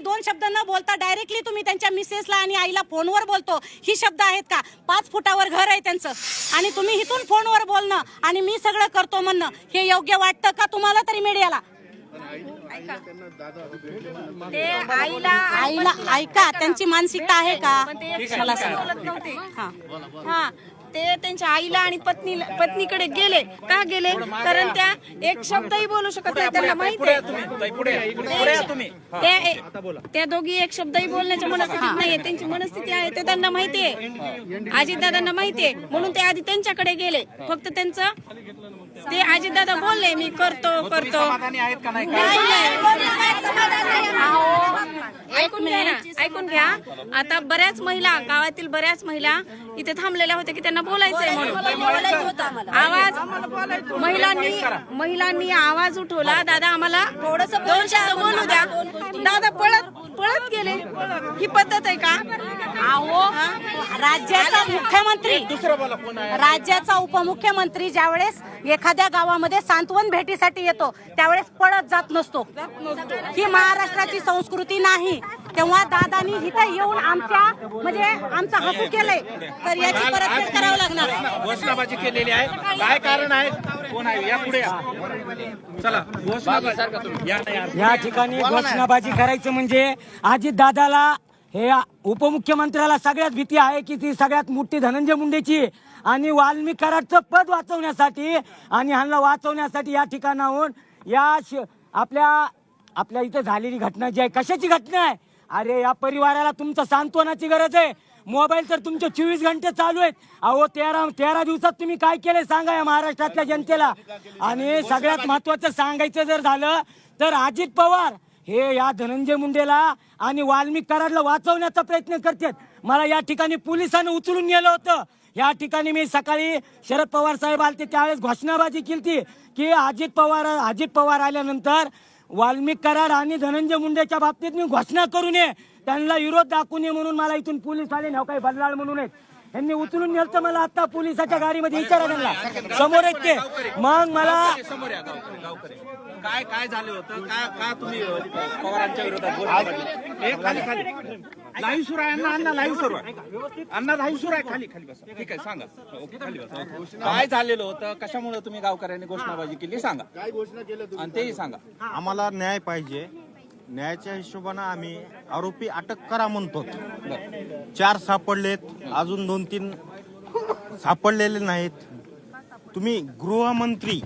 दोन शब्द न बोलता डायरेक्टली तुम्ही त्यांच्या मिसेसला आणि आईला फोनवर बोलतो. ही शब्द आहेत का? पाच फुटावर घर आहे त्यांचं. आणि तुम्ही इथून फोनवर बोलणं आणि मी सगळं करतो म्हणणं हे योग्य वाटतं का तुम्हाला तरी मीडियाला ते आईला आईला ऐका त्यांची मानसिकता आहे का? पण ते एक मला सांगा. हा. हा. ते त्यांच्या आईला आणि पत्नी पत्नीकडे गेले. का गेले? कारण त्या एक शब्दही बोलू शकत नाही त्यांना माहिती आहे. त्या त्या दोघी एक शब्दही बोलण्याच्या मनस्थितीत नाहीये. त्यांची मनस्थिती आहे ते त्यांना माहिती आहे. अजितदादांना माहिती आहे. म्हणून ते आधी त्यांच्याकडे गेले. फक्त त्यांचं ते अजितदादा बोलले मी करतो करतो. ऐकून घ्या ना ऐकून घ्या. आता बऱ्याच महिला गावातील बऱ्याच महिला इथे थांबलेल्या होत्या की त्यांना बोलायचंय म्हणून. आवाज महिलांनी महिलांनी आवाज उठवला. दादा आम्हाला थोडस दोन शब्द बोलू द्या. दादा पळत पळत गेले. ही पद्धत आहे का? अहो राज्याचा मुख्यमंत्री राज्याचा उपमुख्यमंत्री ज्यावेळेस एखाद्या गावामध्ये सांत्वन भेटीसाठी येतो त्यावेळेस पळत जात नसतो. ही महाराष्ट्राची संस्कृती नाही. तेव्हा दादानी इथं येऊन आमच्या म्हणजे आमचं हसू केलंय. तर याची परतफेड करावं लागणार घोषणाबाजी केलेली आहे. काय कारण आहे? कोण आहे? या पुढे या. चला घोषणाबाजी. या ना यार. या ठिकाणी घोषणाबाजी करायचं म्हणजे अजित दादाला हे उपमुख्यमंत्र्याला सगळ्यात भीती आहे की ती सगळ्यात मोठी धनंजय मुंडेची आहे. आणि वाल्मिक कराडचं पद वाचवण्यासाठी आणि ह्यांना वाचवण्यासाठी या ठिकाणाहून या श- आपल्या आपल्या इथं झालेली घटना जी आहे कशाची घटना आहे? अरे या परिवाराला तुमचं सांत्वनाची गरज आहे. मोबाईल तर तुमचे चोवीस घंटे चालू आहेत. अहो तेरा तेरा दिवसात तुम्ही काय केले सांगा या महाराष्ट्रातल्या जनतेला. आणि सगळ्यात महत्वाचं सांगायचं जर झालं तर अजित पवार हे या धनंजय मुंडेला आणि वाल्मिक कराडला वाचवण्याचा प्रयत्न करतात. मला या ठिकाणी पोलिसांनी उचलून नेलं होतं. या ठिकाणी मी सकाळी शरद पवार साहेब आलते त्यावेळेस घोषणाबाजी केली की अजित पवार अजित पवार आल्यानंतर वाल्मिक करार आणि धनंजय मुंडेच्या बाबतीत मी घोषणा करू नये. त्यांना विरोध दाखवू नये म्हणून मला इथून पोलीस आले ना काही बदलाळ म्हणून आहेत यांनी उचलून नेलं मला आता पोलिसाच्या गाडीमध्ये विचारा त्यांना. समोर आहेत ते. मग मला समोर या गावकरी गावकरी. काय काय झालं होतं? का का तुम्ही पवारांच्या विरोधात खाली खाली. लाईव्ह सुरू आहे अण्णा अण्णा लाईव्ह सुरू आहे. अण्णा लाईव्ह सुरू आहे खाली खाली बसा. ठीक आहे सांगा. ओके खाली बसा. काय झालेलं होतं? कशामुळे तुम्ही गावकऱ्यांनी घोषणाबाजी केली? सांगा. काय घोषणा केलं आणि तेही सांगा. आम्हाला न्याय पाहिजे. न्यायाच्या हिशोबानं आम्ही आरोपी अटक करा म्हणतो. चार सापडलेत अजून दोन तीन सापडलेले नाहीत. तुम्ही गृहमंत्री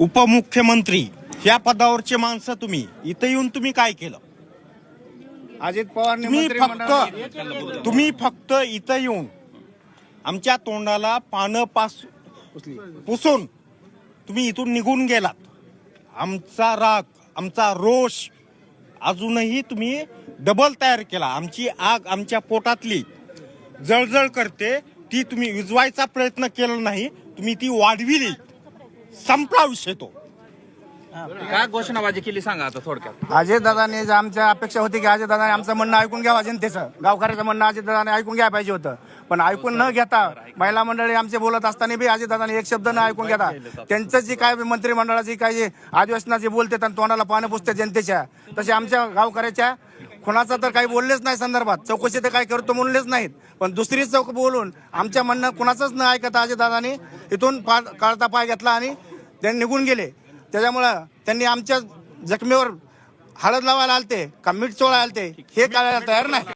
उपमुख्यमंत्री या पदावरचे माणसं तुम्ही. इथं येऊन तुम्ही काय केलं? अजित पवार तुम्ही फक्त तुम्ही फक्त इथं येऊन आमच्या तोंडाला पानं पास पुसून तुम्ही इथून निघून गेलात. आमचा राग आमचा रोष अजूनही तुम्ही डबल तयार केला. आमची आग आमच्या पोटातली जळजळ करते. ती तुम्ही विजवायचा प्रयत्न केला नाही. तुम्ही ती वाढविली. संपला विषय तो. काय घोषणाबाजी केली सांगा आता थोडक्यात. अजय दादाने आमच्या अपेक्षा होती की अजय दादाने आमचं म्हणणं ऐकून घ्यावं जनतेचं गावकऱ्याचं म्हणणं अजय दादाने ऐकून घ्यायला पाहिजे होतं. पण ऐकून न घेता महिला मंडळी आमचे बोलत असताना बी अजय दादाने एक शब्द न ऐकून घेता त्यांचं जे काय मंत्रिमंडळाची काय जे अधिवेशनाचे बोलते आणि तोंडाला पानं पुसते जनतेच्या. तसे आमच्या गावकऱ्याच्या. कोणाचं तर काही बोललेच नाही संदर्भात. चौकशी तर काय करतो म्हणलेच नाहीत. पण दुसरी चौक बोलून आमच्या म्हणणं कुणाचंच न ऐकता अजय दादाने इथून पा काढता पाय घेतला आणि त्यांनी निघून गेले. त्याच्यामुळं त्यांनी आमच्या जखमीवर हळद लावायला आलते का मीठ चोळायला आलते हे कळायला तयार नाही.